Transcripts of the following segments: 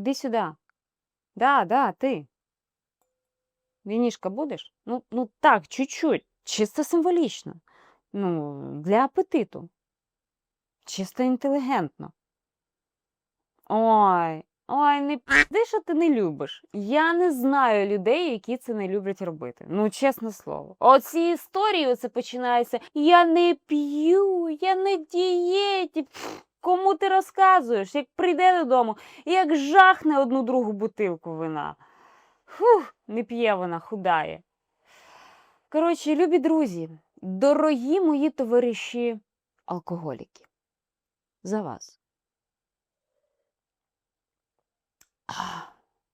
Іди сюди. Да, да, ти. Вінішка будеш? Ну, ну так, чуть-чуть. Чисто символічно. Ну, для апетиту. Чисто інтелігентно. Ой, ой, не пізди, що ти не любиш. Я не знаю людей, які це не люблять робити. Ну, чесне слово. Оці історії оце починаються. Я не п'ю, я не дієті. Кому ти розказуєш? Як прийде додому, і як жахне одну другу бутилку вина. Фух, не п'є вона, худає. Коротше, любі друзі, дорогі мої товариші алкоголіки. За вас.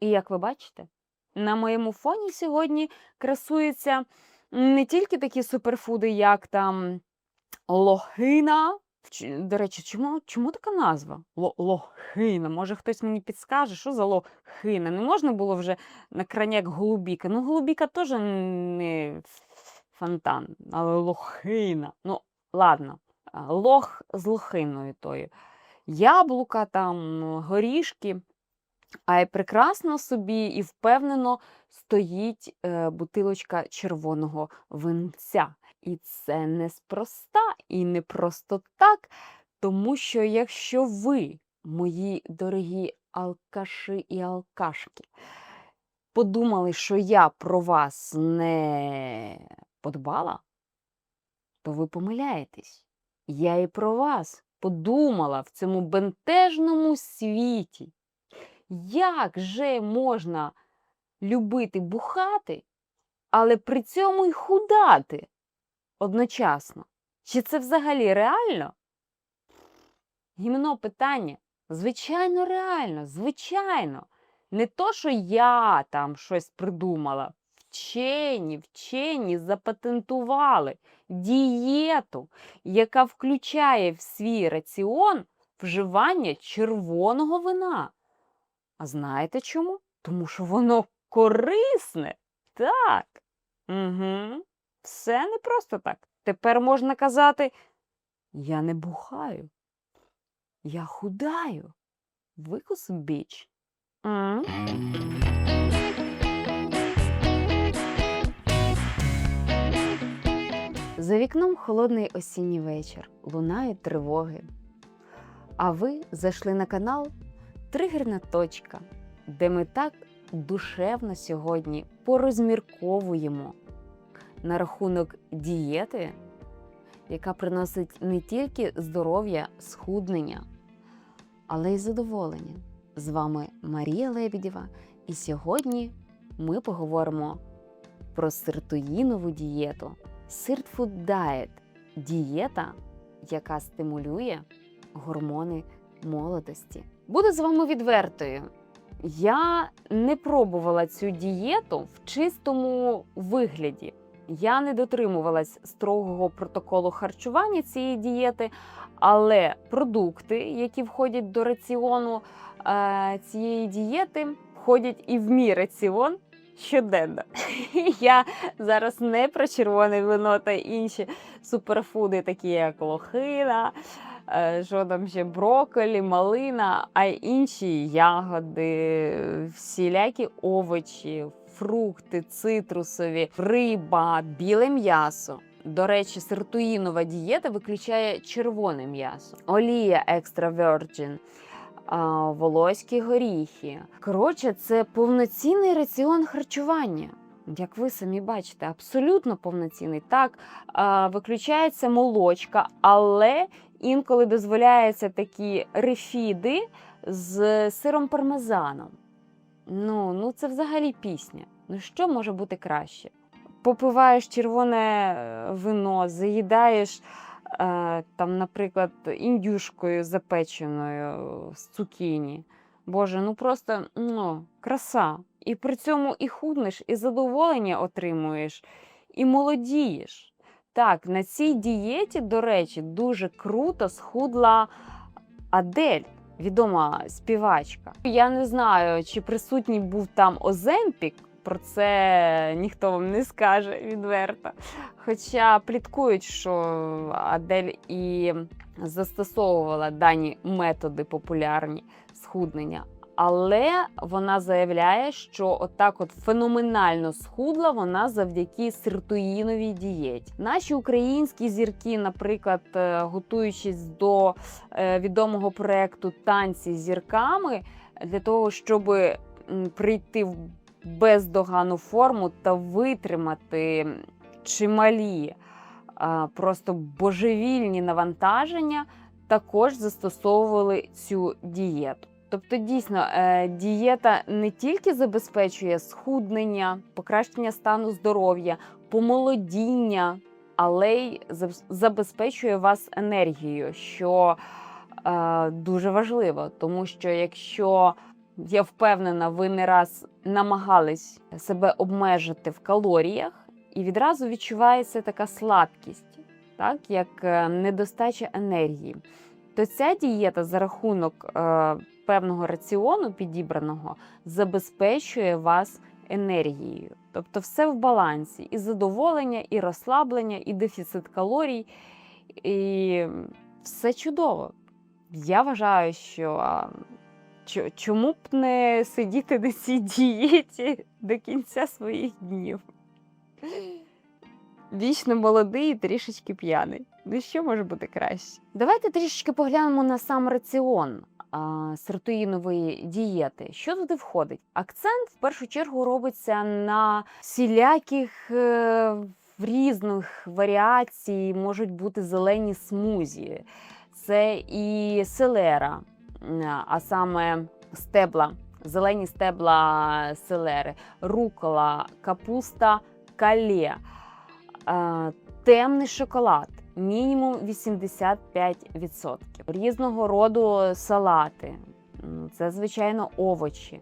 І як ви бачите, на моєму фоні сьогодні красуються не тільки такі суперфуди, як там лохина. До речі, чому, чому така назва? Ло- Лохина. Може, хтось мені підскаже, що за лохина? Не можна було вже на краняк голубіка. Ну, голубіка теж не фонтан, але лохина. Ну, ладно, лох з лохиною тою. Яблука, там, горішки. А й прекрасно собі і впевнено стоїть е, бутилочка червоного винця. І це неспроста і не просто так, тому що якщо ви, мої дорогі алкаші і алкашки, подумали, що я про вас не подбала, то ви помиляєтесь. Я і про вас подумала в цьому бентежному світі. Як же можна любити бухати, але при цьому й худати одночасно? Чи це взагалі реально? Гімно питання. Звичайно, реально, звичайно. Не то, що я там щось придумала. Вчені, вчені запатентували дієту, яка включає в свій раціон вживання червоного вина. А знаєте чому? Тому що воно корисне. Так. Угу. Все не просто так. Тепер можна казати: я не бухаю, я худаю. Викус біч. М? За вікном холодний осінній вечір, лунають тривоги. А ви зайшли на канал Тригерна точка, де ми так душевно сьогодні порозмірковуємо на рахунок дієти, яка приносить не тільки здоров'я, схуднення, але й задоволення. З вами Марія Лебідєва, і сьогодні ми поговоримо про сиртоїнову дієту. Сиртфуд Diet – дієта, яка стимулює гормони молодості. Буду з вами відвертою. Я не пробувала цю дієту в чистому вигляді. Я не дотримувалась строгого протоколу харчування цієї дієти, але продукти, які входять до раціону е, цієї дієти, входять і в мій раціон щоденно. Я зараз не про червоне вино та інші суперфуди, такі як лохина, е, що там ще брокколі, малина, а інші ягоди, всілякі овочі, фрукти, цитрусові, риба, біле м'ясо. До речі, сиртуїнова дієта виключає червоне м'ясо, олія extra virgin, волоські горіхи. Коротше, це повноцінний раціон харчування. Як ви самі бачите, абсолютно повноцінний. Так, виключається молочка, але інколи дозволяються такі рефіди з сиром пармезаном. Ну, ну це взагалі пісня. Ну що може бути краще? Попиваєш червоне е, вино, заїдаєш е, там, наприклад, індюшкою запеченою з цукіні. Боже, ну просто ну, краса. І при цьому і худнеш, і задоволення отримуєш, і молодієш. Так, на цій дієті, до речі, дуже круто схудла Адель, відома співачка. Я не знаю, чи присутній був там Оземпік. Про це ніхто вам не скаже відверто. Хоча пліткують, що Адель і застосовувала дані методи популярні схуднення. Але вона заявляє, що отак от феноменально схудла вона завдяки сиртуїновій дієті. Наші українські зірки, наприклад, е, готуючись до е, відомого проекту Танці з зірками для того, щоб прийти в бездоганну форму та витримати чималі просто божевільні навантаження, також застосовували цю дієту. Тобто, дійсно, е, дієта не тільки забезпечує схуднення, покращення стану здоров'я, помолодіння, але й забезпечує вас енергією, що е, дуже важливо, тому що якщо я впевнена, ви не раз намагались себе обмежити в калоріях, і відразу відчувається така слабкість, так як е, недостача енергії. То ця дієта за рахунок е, певного раціону підібраного забезпечує вас енергією. Тобто все в балансі: і задоволення, і розслаблення, і дефіцит калорій, і все чудово. Я вважаю, що чому б не сидіти на цій дієті до кінця своїх днів? Вічно молодий і трішечки п'яний. Ну що може бути краще? Давайте трішечки поглянемо на сам раціон а, сиртуїнової дієти. Що туди входить? Акцент в першу чергу робиться на всіляких е, в різних варіацій можуть бути зелені смузі. Це і селера, а саме стебла, зелені стебла селери, рукола, капуста, калє, е, темний шоколад. Мінімум 85%. Різного роду салати. Це, звичайно, овочі,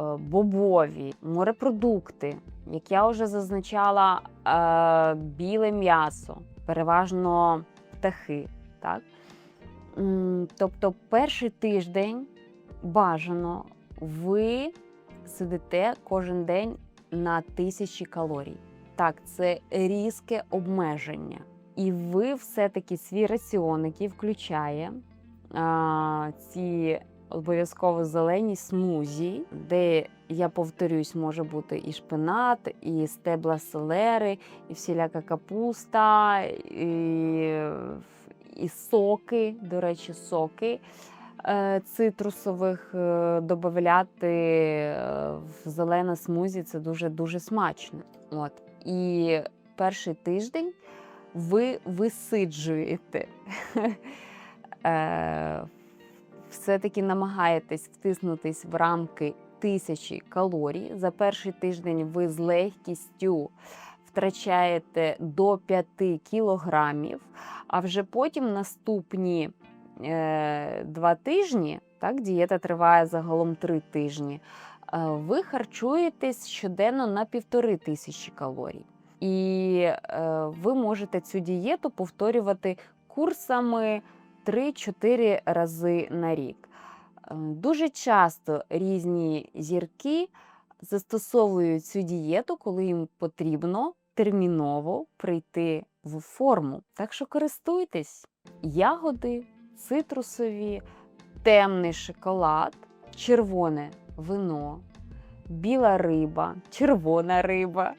е, бобові, морепродукти, як я вже зазначала, е, біле м'ясо, переважно птахи. Так? Тобто, перший тиждень бажано ви сидите кожен день на тисячі калорій. Так, це різке обмеження. І ви все-таки свій раціон, який включає а, ці обов'язково зелені смузі, де, я повторюсь, може бути і шпинат, і стебла селери, і всіляка капуста, і, і соки, до речі, соки е, цитрусових е, додати е, в зелене смузі це дуже дуже смачно. От. І перший тиждень ви висиджуєте. Е, Все-таки намагаєтесь втиснутись в рамки тисячі калорій. За перший тиждень ви з легкістю втрачаєте до 5 кілограмів, а вже потім наступні е, два тижні, так, дієта триває загалом 3 тижні. е, Ви харчуєтесь щоденно на півтори тисячі калорій. І е, ви можете цю дієту повторювати курсами 3-4 рази на рік. Е, Дуже часто різні зірки застосовують цю дієту, коли їм потрібно терміново прийти в форму. Так що користуйтесь ягоди, цитрусові, темний шоколад, червоне вино, біла риба, червона риба,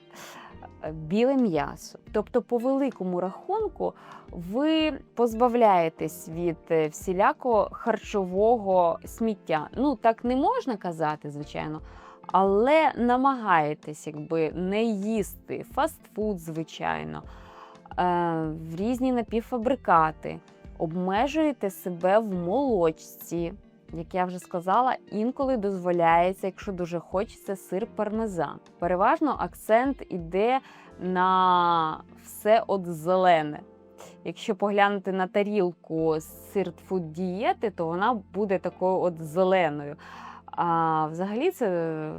біле м'ясо. Тобто, по великому рахунку, ви позбавляєтесь від е, всілякого харчового сміття. Ну, так не можна казати, звичайно. Але намагаєтесь якби не їсти фастфуд, звичайно, е, в різні напівфабрикати, обмежуєте себе в молочці. Як я вже сказала, інколи дозволяється, якщо дуже хочеться, сир пармезан. Переважно акцент іде на все от зелене. Якщо поглянути на тарілку з сиртфуд дієти, то вона буде такою от зеленою. А взагалі це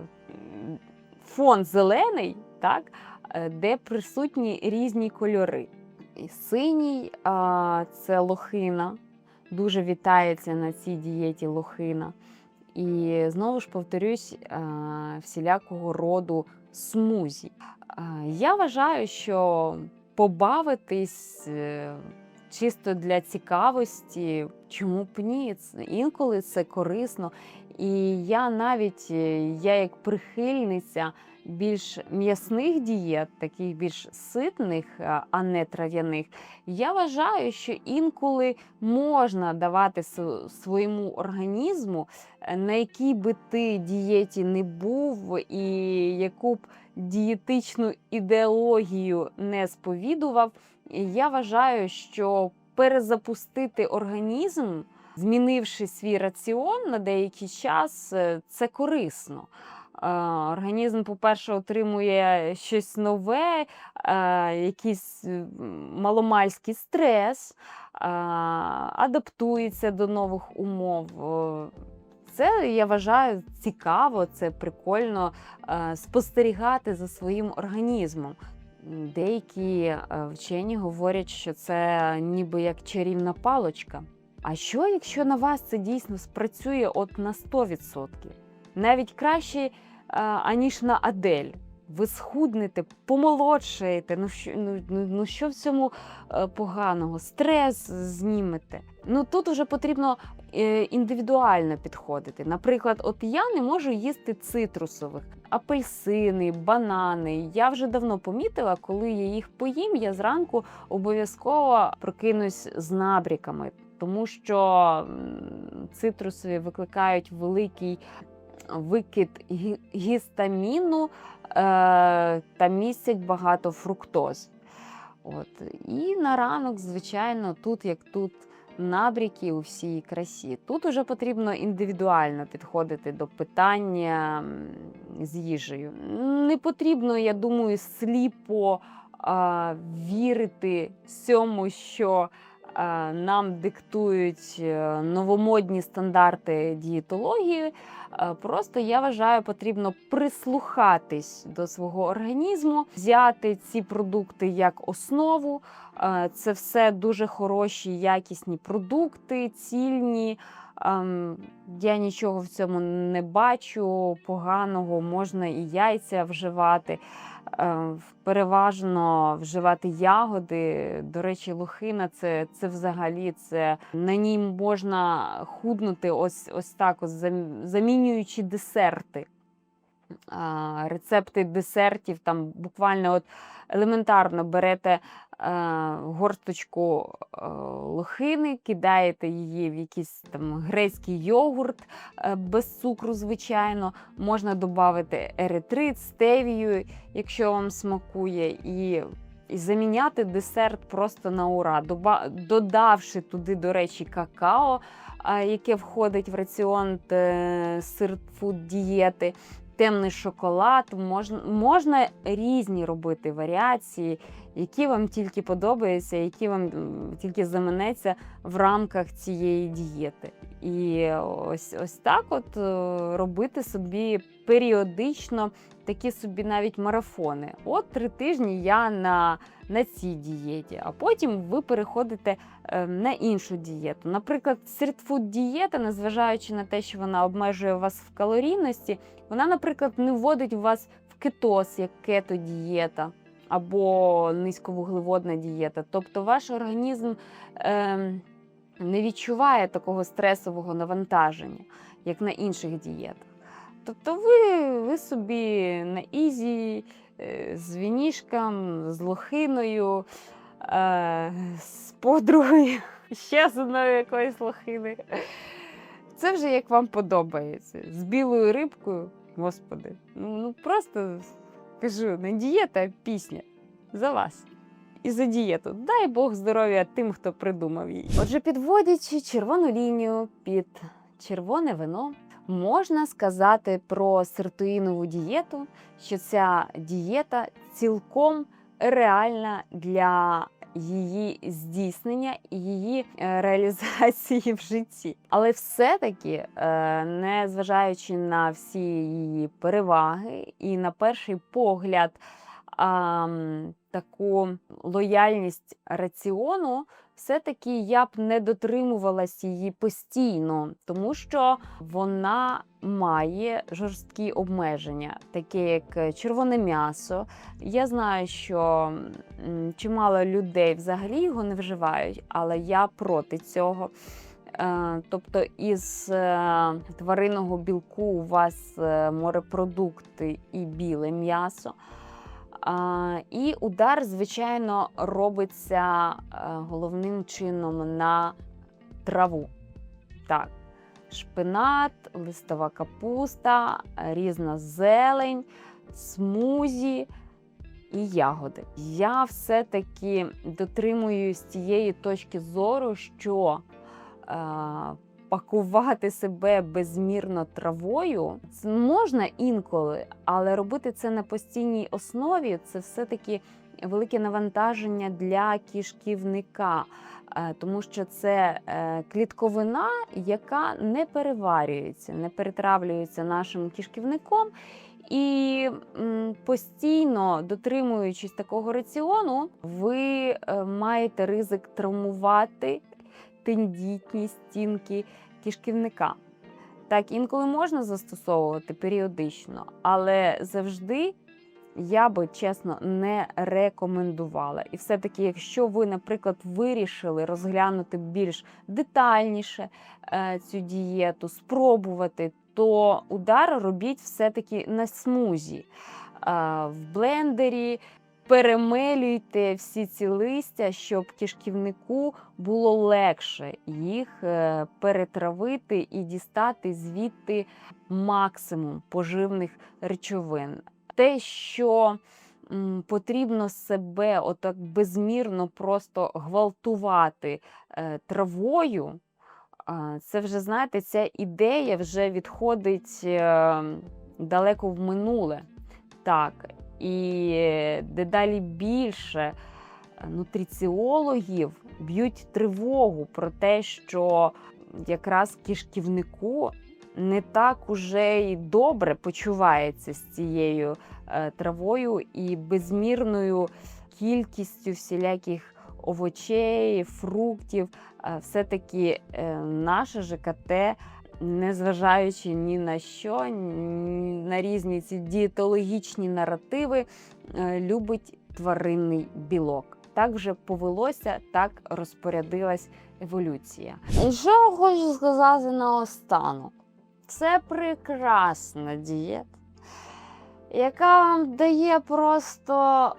фон зелений, так, е, де присутні різні кольори. І синій це лохина, дуже вітається на цій дієті лохина. І знову ж повторюсь, всілякого роду смузі. Я вважаю, що побавитись е, чисто для цікавості, чому б ні? Інколи це корисно. І я навіть е, я як прихильниця більш м'ясних дієт, таких більш ситних, а а не трав'яних, я вважаю, що інколи можна давати своєму організму, е, на якій би ти дієті не був, і яку б дієтичну ідеологію не сповідував. Я вважаю, що перезапустити організм, змінивши свій раціон на деякий час, е, це корисно. Е, Організм, по-перше, отримує щось нове, е, якийсь маломальський стрес, адаптується до нових умов. Це я вважаю цікаво, це прикольно спостерігати за своїм організмом. Деякі вчені говорять, що це ніби як чарівна палочка. А що, якщо на вас це дійсно спрацює от на 100%? Навіть краще, е, аніж на Адель. Ви схуднете, помолодшаєте. Ну що, ну, ну, ну що в цьому е, поганого? Стрес знімете. Ну тут вже потрібно е, індивідуально підходити. Наприклад, от я не можу їсти цитрусових, апельсини, банани. Я вже давно помітила, коли я їх поїм, я зранку обов'язково прокинусь з набріками, тому що цитрусові викликають великий викид гістаміну е, та містять багато фруктоз. От. І на ранок, звичайно, тут як тут набріки у всій красі. Тут уже потрібно індивідуально підходити до питання з їжею. Не потрібно, я думаю, сліпо а, вірити всьому, що нам диктують е, новомодні стандарти дієтології. Е, Просто я вважаю, потрібно прислухатись до свого організму, взяти ці продукти як основу. Е, Це все дуже хороші, якісні продукти, цільні. Ем, Я нічого в цьому не бачу поганого, можна і яйця вживати. Е, Переважно вживати ягоди. До речі, лохина це, це взагалі це на ній можна худнути ось, ось так, ось замінюючи десерти. Рецепти десертів там буквально от елементарно берете е, горсточку е, лохини, кидаєте її в якийсь там грецький йогурт е, без цукру, звичайно. Можна додати еритрит, стевію, якщо вам смакує, і, і заміняти десерт просто на ура, додавши туди, до речі, какао, яке входить в раціон сирфуд дієти. Темний шоколад, можна, можна різні робити варіації, які вам тільки подобаються, які вам тільки заманеться в рамках цієї дієти. І ось ось так от е, робити собі періодично такі собі навіть марафони. От три тижні я на, на цій дієті, а потім ви переходите е, на іншу дієту. Наприклад, стрітфуд дієта, незважаючи на те, що вона обмежує вас в калорійності, вона, наприклад, не вводить вас в кетоз, як кето-дієта або низьковуглеводна дієта. Тобто ваш організм е, не відчуває такого стресового навантаження, як на інших дієтах. Тобто ви, ви собі на ізі е, з вінішком, з лохиною, е, з подругою, ще з одною якоюсь лохиною. Це вже як вам подобається. З білою рибкою, господи, ну, ну просто кажу, не дієта, а пісня за вас. І за дієту. Дай Бог здоров'я тим, хто придумав її. Отже, підводячи червону лінію під червоне вино, можна сказати про сиртуїнову дієту, що ця дієта цілком реальна для її здійснення і її е, реалізації в житті. Але все-таки, е, не зважаючи на всі її переваги, і на перший погляд а, таку лояльність раціону, все-таки я б не дотримувалась її постійно, тому що вона має жорсткі обмеження, такі як червоне м'ясо. Я знаю, що чимало людей взагалі його не вживають, але я проти цього. е, тобто із е, тваринного білку у вас е, морепродукти і біле м'ясо. І удар, звичайно, робиться е, головним чином на траву. Так, шпинат, листова капуста, різна зелень, смузі і ягоди. Я все-таки дотримуюсь тієї точки зору, що е, пакувати себе безмірно травою це можна інколи, але робити це на постійній основі це все-таки велике навантаження для кишківника. Е, Тому що це е, клітковина, яка не переварюється, не перетравлюється нашим кишківником. І постійно дотримуючись такого раціону, ви е, маєте ризик травмувати тендітні стінки кишківника. Так, інколи можна застосовувати періодично, але завжди я би чесно не рекомендувала. І все-таки, якщо ви, наприклад, вирішили розглянути більш детальніше е, цю дієту, спробувати, то удар робіть все-таки на смузі. Е, в блендері перемелюйте всі ці листя, щоб кишківнику було легше їх е, перетравити і дістати звідти максимум поживних речовин. Те, що потрібно себе отак безмірно просто гвалтувати е, травою, це вже знаєте, ця ідея вже відходить е, далеко в минуле. Так, і дедалі більше е, нутриціологів б'ють тривогу про те, що якраз кишківнику не так уже й добре почувається з цією е, травою і безмірною кількістю всіляких овочей, фруктів. Е, Все-таки наше ЖКТ, незважаючи ні на що, на різні ці дієтологічні наративи, е, любить тваринний білок. Так вже повелося, так розпорядилась еволюція. І що я хочу сказати наостанок? Це прекрасна дієта, яка вам дає просто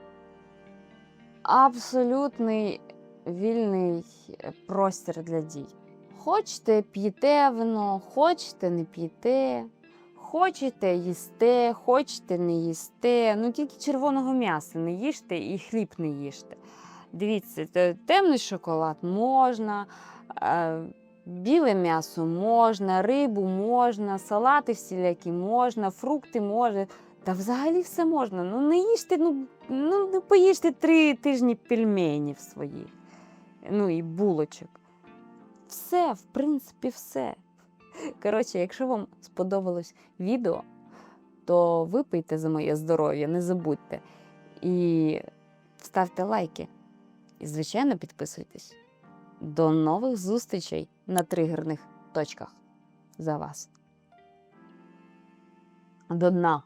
абсолютний вільний простір для дій. Хочете п'єте вино, хочете не п'єте, хочете їсте, хочете не їсте. Ну тільки червоного м'яса не їжте і хліб не їжте. Дивіться, темний шоколад можна, е, біле м'ясо можна, рибу можна, салати всілякі можна, фрукти можна. Та взагалі все можна. Ну не їжте, ну, ну не поїжте три тижні пельменів свої. Ну і булочок все, в принципі, все. Коротше, якщо вам сподобалось відео, то випийте за моє здоров'я, не забудьте. І ставте лайки. І, звичайно, підписуйтесь. До нових зустрічей на тригерних точках за вас. До дна.